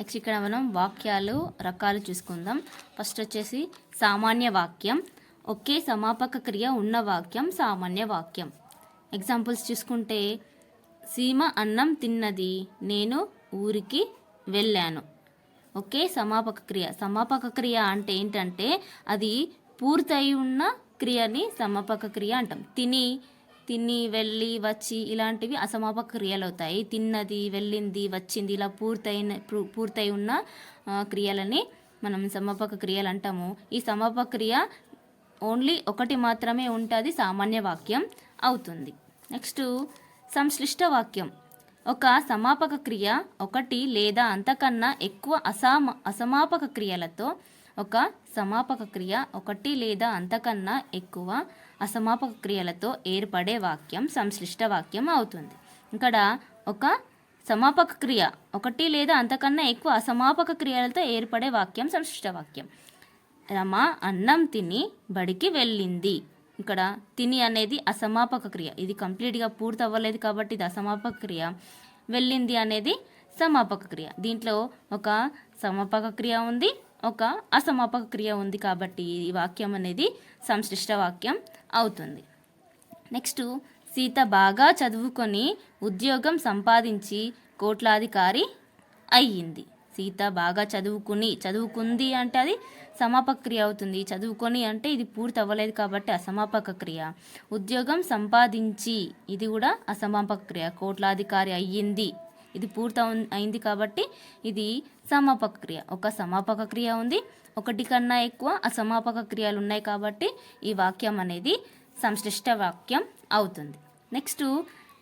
Next ఇక్కడ మనం వాక్యాలు రకాలు చూసుకుందాం. ఫస్ట్ వచ్చేసి సామాన్య వాక్యం. ఒకే సమాపక క్రియ ఉన్న వాక్యం సామాన్య వాక్యం. ఎగ్జాంపుల్స్ చూసుకుంటే సీమ అన్నం తిన్నది నేను ఊరికి వెళ్ళాను. ఒకే సమాపక క్రియ. సమాపక క్రియ అంటే ఏంటంటే అది పూర్తయి ఉన్న క్రియని సమాపక క్రియ అంటాం. తిని తిని వెళ్ళి వచ్చి ఇలాంటివి అసమాపక క్రియలు అవుతాయి. తిన్నది వెళ్ళింది వచ్చింది ఇలా పూర్తయిన పూ- పూర్తయి ఉన్న క్రియలని మనం సమాపక క్రియలు అంటాము. ఈ సమాపక క్రియ ఓన్లీ ఒకటి మాత్రమే ఉంటుంది సామాన్య వాక్యం అవుతుంది. నెక్స్ట్ సంశ్లిష్ట వాక్యం. ఒక సమాపక క్రియ ఒకటి లేదా అంతకన్నా ఎక్కువ అసామ అసమాపక క్రియలతో ఒక సమాపక క్రియ ఒకటి లేదా అంతకన్నా ఎక్కువ అసమాపక క్రియలతో ఏర్పడే వాక్యం సంశ్లిష్ట వాక్యం అవుతుంది. ఇక్కడ ఒక సమాపక క్రియ ఒకటి లేదా అంతకన్నా ఎక్కువ అసమాపక క్రియలతో ఏర్పడే వాక్యం సంశ్లిష్ట వాక్యం. రమ అన్నం తిని బడికి వెళ్ళింది. ఇక్కడ తిని అనేది అసమాపక క్రియ. ఇది కంప్లీట్గా పూర్తి అవ్వలేదు కాబట్టి ఇది అసమాపక క్రియ. వెళ్ళింది అనేది సమాపక క్రియ. దీంట్లో ఒక సమాపక క్రియ ఉంది ఒక అసమాపక క్రియ ఉంది కాబట్టి ఈ వాక్యం అనేది సంశ్లిష్ట వాక్యం అవుతుంది. నెక్స్ట్ సీత బాగా చదువుకొని ఉద్యోగం సంపాదించి కోట్లాధికారి అయ్యింది. సీత బాగా చదువుకుని చదువుకుంది అంటే అది సమాపక క్రియ అవుతుంది. చదువుకొని అంటే ఇది పూర్తి అవ్వలేదు కాబట్టి అసమాపక క్రియ. ఉద్యోగం సంపాదించి ఇది కూడా అసమాపక క్రియ. కోట్లాధికారి అయ్యింది. ఇది పూర్తి అయింది కాబట్టి ఇది సమాపక క్రియ ఒక సమాపక క్రియ ఉంది ఒకటి కన్నా ఎక్కువ అసమాపక క్రియలు ఉన్నాయి కాబట్టి ఈ వాక్యం అనేది సంశ్లిష్ట వాక్యం అవుతుంది. నెక్స్ట్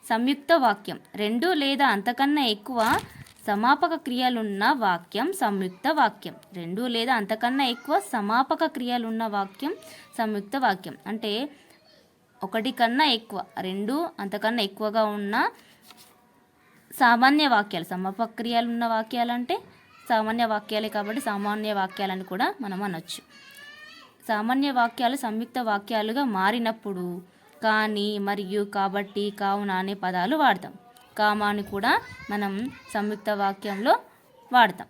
సంయుక్త వాక్యం. రెండు లేదా అంతకన్నా ఎక్కువ సమాపక క్రియలున్న వాక్యం సంయుక్త వాక్యం. రెండు లేదా అంతకన్నా ఎక్కువ సమాపక క్రియలున్న వాక్యం సంయుక్త వాక్యం. అంటే ఒకటి కన్నా ఎక్కువ రెండు అంతకన్నా ఎక్కువగా ఉన్న సామాన్య వాక్యాలు సమపక్రియాలు ఉన్న వాక్యాలు అంటే సామాన్య వాక్యాలే కాబట్టి సామాన్య వాక్యాలని కూడా మనం అనొచ్చు. సామాన్య వాక్యాలు సంయుక్త వాక్యాలుగా మారినప్పుడు కానీ మరియు కాబట్టి కావున అనే పదాలు వాడతాం. కామాని కూడా మనం సంయుక్త వాక్యంలో వాడతాం.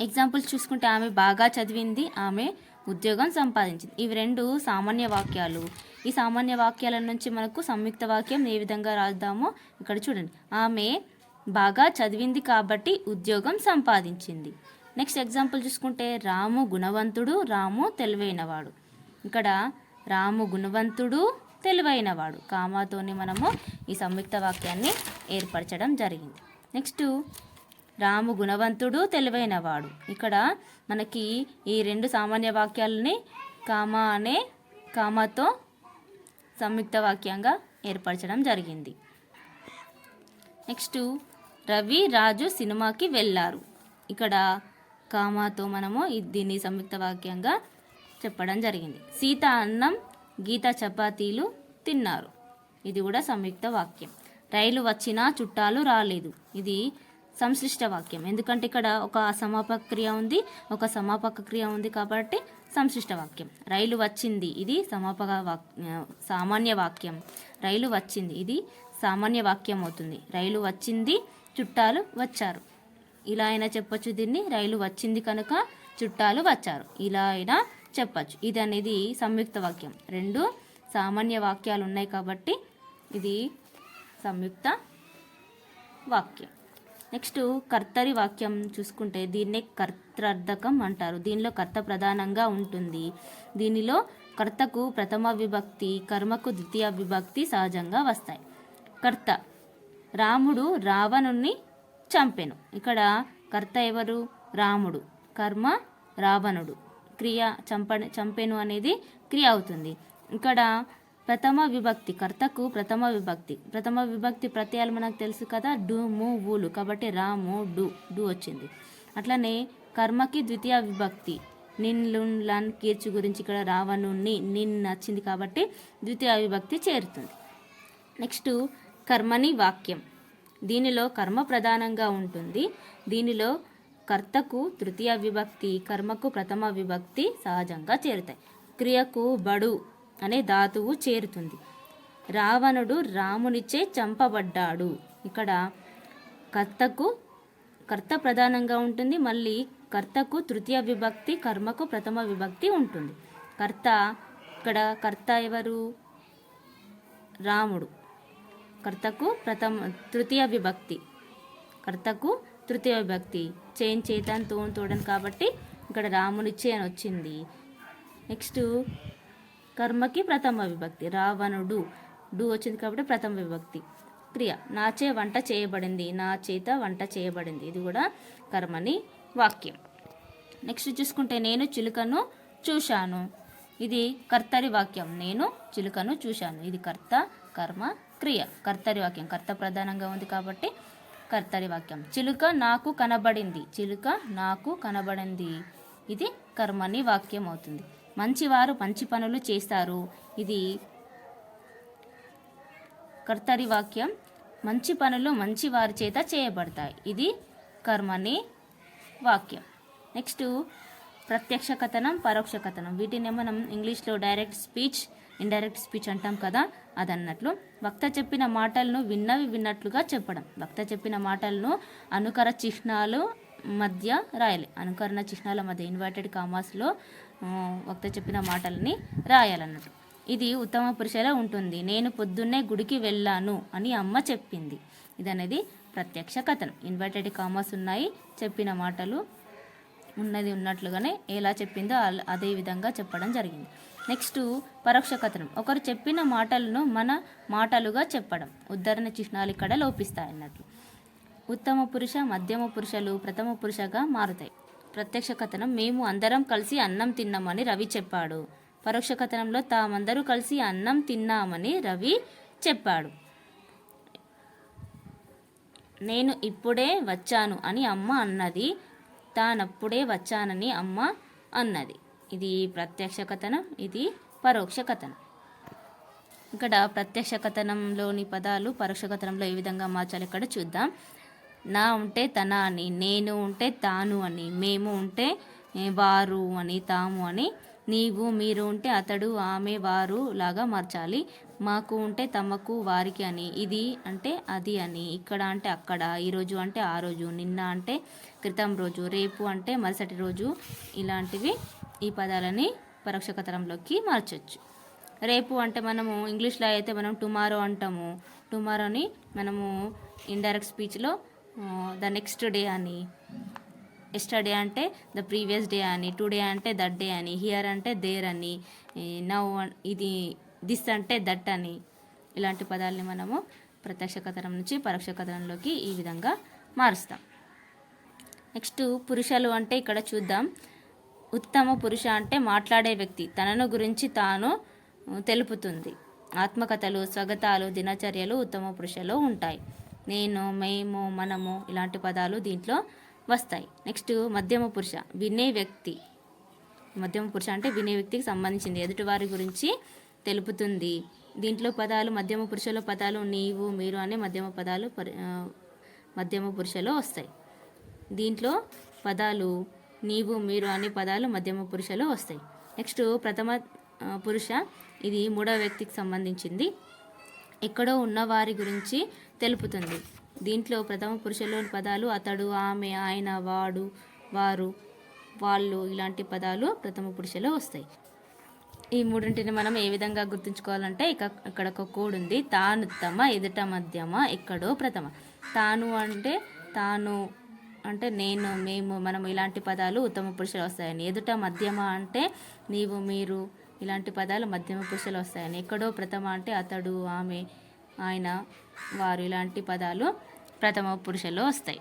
ఎగ్జాంపుల్స్ చూసుకుంటే ఆమె బాగా చదివింది ఆమె ఉద్యోగం సంపాదించింది. ఇవి రెండు సామాన్య వాక్యాలు. ఈ సామాన్య వాక్యాల నుంచి మనకు సంయుక్త వాక్యం ఏ విధంగా రాద్దామో ఇక్కడ చూడండి. ఆమె బాగా చదివింది కాబట్టి ఉద్యోగం సంపాదించింది. నెక్స్ట్ ఎగ్జాంపుల్ చూసుకుంటే రాము గుణవంతుడు రాము తెలివైనవాడు. ఇక్కడ రాము గుణవంతుడు తెలివైనవాడు. కామాతోని మనము ఈ సంయుక్త వాక్యాన్ని ఏర్పరచడం జరిగింది. నెక్స్ట్ రాము గుణవంతుడు తెలివైనవాడు. ఇక్కడ మనకి ఈ రెండు సామాన్య వాక్యాలని కామా అనే కామాతో సంయుక్త వాక్యంగా ఏర్పరచడం జరిగింది. నెక్స్ట్ రవి రాజు సినిమాకి వెళ్ళారు. ఇక్కడ కామాతో మనము దీన్ని సంయుక్త వాక్యంగా చెప్పడం జరిగింది. సీత అన్నం గీత చపాతీలు తిన్నారు. ఇది కూడా సంయుక్త వాక్యం. రైలు వచ్చినా చుట్టాలు రాలేదు. ఇది సంశ్లిష్ట వాక్యం. ఎందుకంటే ఇక్కడ ఒక సమాపక క్రియ ఉంది ఒక సమాపక క్రియ ఉంది కాబట్టి సంశ్లిష్ట వాక్యం. రైలు వచ్చింది ఇది సమాపక వాక్ సామాన్య వాక్యం. రైలు వచ్చింది ఇది సామాన్య వాక్యం అవుతుంది. రైలు వచ్చింది చుట్టాలు వచ్చారు. ఇలా అయినా చెప్పొచ్చు దీన్ని రైలు వచ్చింది కనుక చుట్టాలు వచ్చారు. ఇలా అయినా చెప్పచ్చు. ఇది అనేది సంయుక్త వాక్యం. రెండు సామాన్య వాక్యాలు ఉన్నాయి కాబట్టి ఇది సంయుక్త వాక్యం. నెక్స్ట్ కర్తరి వాక్యం చూసుకుంటే దీన్నే కర్తార్థకం అంటారు. దీనిలో కర్త ప్రధానంగా ఉంటుంది. దీనిలో కర్తకు ప్రథమ విభక్తి కర్మకు ద్వితీయ విభక్తి సహజంగా వస్తాయి. కర్త రాముడు రావణుణ్ణి చంపెను. ఇక్కడ కర్త ఎవరు? రాముడు. కర్మ రావణుడు. క్రియ చంప చంపెను అనేది క్రియ అవుతుంది. ఇక్కడ ప్రథమ విభక్తి కర్తకు ప్రథమ విభక్తి. ప్రథమ విభక్తి ప్రత్యయాలు మనకు తెలుసు కదా డు ము ఊలు కాబట్టి రాము డు డు వచ్చింది. అట్లనే కర్మకి ద్వితీయ విభక్తి. నిన్ లున్ లన్ కీర్చు గురించి ఇక్కడ రావణుణ్ణి నిన్ నచ్చింది కాబట్టి ద్వితీయ విభక్తి చేరుతుంది. నెక్స్ట్ కర్మని వాక్యం. దీనిలో కర్మ ప్రధానంగా ఉంటుంది. దీనిలో కర్తకు తృతీయ విభక్తి కర్మకు ప్రథమ విభక్తి సహజంగా చేరుతాయి. క్రియకు బడు అనే ధాతువు చేరుతుంది. రావణుడు రామునిచే చంపబడ్డాడు. ఇక్కడ కర్తకు కర్త ప్రధానంగా ఉంటుంది. మళ్ళీ కర్తకు తృతీయ విభక్తి కర్మకు ప్రథమ విభక్తి ఉంటుంది. కర్త ఇక్కడ కర్త ఎవరు? రాముడు. కర్తకు ప్రథమ తృతీయ విభక్తి. కర్తకు తృతీయ విభక్తి. చేన్ చేతన్ తోన్ తోడన్ కాబట్టి ఇక్కడ రామునిచ్చే అని వచ్చింది. నెక్స్ట్ కర్మకి ప్రథమ విభక్తి. రావణుడు డు వచ్చింది కాబట్టి ప్రథమ విభక్తి. క్రియ నాచే వంట చేయబడింది నా చేత వంట చేయబడింది. ఇది కూడా కర్మని వాక్యం. నెక్స్ట్ చూసుకుంటే నేను చిలుకను చూశాను. ఇది కర్తరి వాక్యం. నేను చిలుకను చూశాను. ఇది కర్త కర్మ క్రియ. కర్తరి వాక్యం. కర్త ప్రధానంగా ఉంది కాబట్టి కర్తరి వాక్యం. చిలుక నాకు కనబడింది. చిలుక నాకు కనబడింది. ఇది కర్మని వాక్యం అవుతుంది. మంచివారు మంచి పనులు చేస్తారు. ఇది కర్తరి వాక్యం. మంచి పనులు మంచి వారి చేత చేయబడతాయి. ఇది కర్మని వాక్యం. నెక్స్ట్ ప్రత్యక్ష కథనం పరోక్ష కథనం. వీటినే మనం ఇంగ్లీష్లో డైరెక్ట్ స్పీచ్ ఇండైరెక్ట్ స్పీచ్ అంటాం కదా అదన్నట్లు. వక్త చెప్పిన మాటలను విన్నవి విన్నట్లుగా చెప్పడం. వక్త చెప్పిన మాటలను అనుకర చిహ్నాలు మధ్య రాయాలి. అనుకరణ చిహ్నాల మధ్య ఇన్వర్టెడ్ కామాస్లో వక్త చెప్పిన మాటల్ని రాయాలన్నట్టు. ఇది ఉత్తమ పురుషలో ఉంటుంది. నేను పొద్దున్నే గుడికి వెళ్ళాను అని అమ్మ చెప్పింది. ఇది అనేది ప్రత్యక్ష కథనం. ఇన్వర్టెడ్ కామర్స్ ఉన్నాయి. చెప్పిన మాటలు ఉన్నది ఉన్నట్లుగానే ఎలా చెప్పిందో అదే విధంగా చెప్పడం జరిగింది. నెక్స్ట్ పరోక్ష కథనం. ఒకరు చెప్పిన మాటలను మన మాటలుగా చెప్పడం. ఉద్ధరణ చిహ్నాలు ఇక్కడ లోపిస్తాయి అన్నట్లు ఉత్తమ పురుష మధ్యమ పురుషలు ప్రథమ పురుషగా మారుతాయి. ప్రత్యక్ష కథనం మేము అందరం కలిసి అన్నం తిన్నామని రవి చెప్పాడు. పరోక్ష కథనంలో తామందరూ కలిసి అన్నం తిన్నామని రవి చెప్పాడు. నేను ఇప్పుడే వచ్చాను అని అమ్మ అన్నది. తానప్పుడే వచ్చానని అమ్మ అన్నది. ఇది ప్రత్యక్ష కథనం ఇది పరోక్ష కథనం. ఇక్కడ ప్రత్యక్ష కథనంలోని పదాలు పరోక్ష కథనంలో ఏ విధంగా మార్చాలి ఇక్కడ చూద్దాం. నా ఉంటే తన అని నేను ఉంటే తాను అని మేము ఉంటే వారు అని తాము అని. నీవు మీరు ఉంటే అతడు ఆమె వారు లాగా మార్చాలి. మాకు ఉంటే తమకు వారికి అని. ఇది అంటే అది అని. ఇక్కడ అంటే అక్కడ ఈరోజు అంటే ఆ రోజు నిన్న అంటే క్రితం రోజు రేపు అంటే మరుసటి రోజు ఇలాంటివి ఈ పదాలని పరోక్ష కథనంలోకి మార్చొచ్చు. రేపు అంటే మనము ఇంగ్లీష్లో అయితే మనం టుమారో అంటాము. టుమారోని మనము ఇండైరెక్ట్ స్పీచ్లో ద నెక్స్ట్ డే అని. ఎస్టర్డే అంటే ద ప్రీవియస్ డే అని టుడే అంటే దట్ డే అని హియర్ అంటే దేర్ అని నవ్ ఇది దిస్ అంటే దట్ అని. ఇలాంటి పదాలని మనము ప్రత్యక్ష కథనం నుంచి పరోక్ష కథనంలోకి ఈ విధంగా మారుస్తాం. నెక్స్ట్ పురుషులు అంటే ఇక్కడ చూద్దాం. ఉత్తమ పురుష అంటే మాట్లాడే వ్యక్తి. తనను గురించి తాను తెలుపుతుంది. ఆత్మకథలు స్వగతాలు దినచర్యలు ఉత్తమ పురుషలో ఉంటాయి. నేను మేము మనము ఇలాంటి పదాలు దీంట్లో వస్తాయి. నెక్స్ట్ మధ్యమ పురుష వినే వ్యక్తి. మధ్యమ పురుష అంటే వినే వ్యక్తికి సంబంధించింది. ఎదుటివారి గురించి తెలుపుతుంది. దీంట్లో పదాలు మధ్యమ పురుషలో పదాలు నీవు మీరు అనే మధ్యమ పదాలు పరి మధ్యమ పురుషలో వస్తాయి. దీంట్లో పదాలు నీవు మీరు అనే పదాలు మధ్యమ పురుషలో వస్తాయి. నెక్స్ట్ ప్రథమ పురుష ఇది మూడవ వ్యక్తికి సంబంధించింది. ఎక్కడో ఉన్న వారి గురించి తెలుపుతుంది. దీంట్లో ప్రథమ పురుషలోని పదాలు అతడు ఆమె ఆయన వాడు వారు వాళ్ళు ఇలాంటి పదాలు ప్రథమ పురుషలో వస్తాయి. ఈ మూడింటిని మనం ఏ విధంగా గుర్తుంచుకోవాలంటే ఇక ఇక్కడ ఒక కోడ్ ఉంది. తాను తమ ఎదుట మధ్యమ ఎక్కడో ప్రథమ. తాను అంటే తాను అంటే నేను మేము మనం ఇలాంటి పదాలు ఉత్తమ పురుషులు వస్తాయని. ఎదుట మధ్యమ అంటే నీవు మీరు ఇలాంటి పదాలు మధ్యమ పురుషులు వస్తాయని. ఎక్కడో ప్రథమ అంటే అతడు ఆమె ఆయన వారు ఇలాంటి పదాలు ప్రథమ పురుషలో వస్తాయి.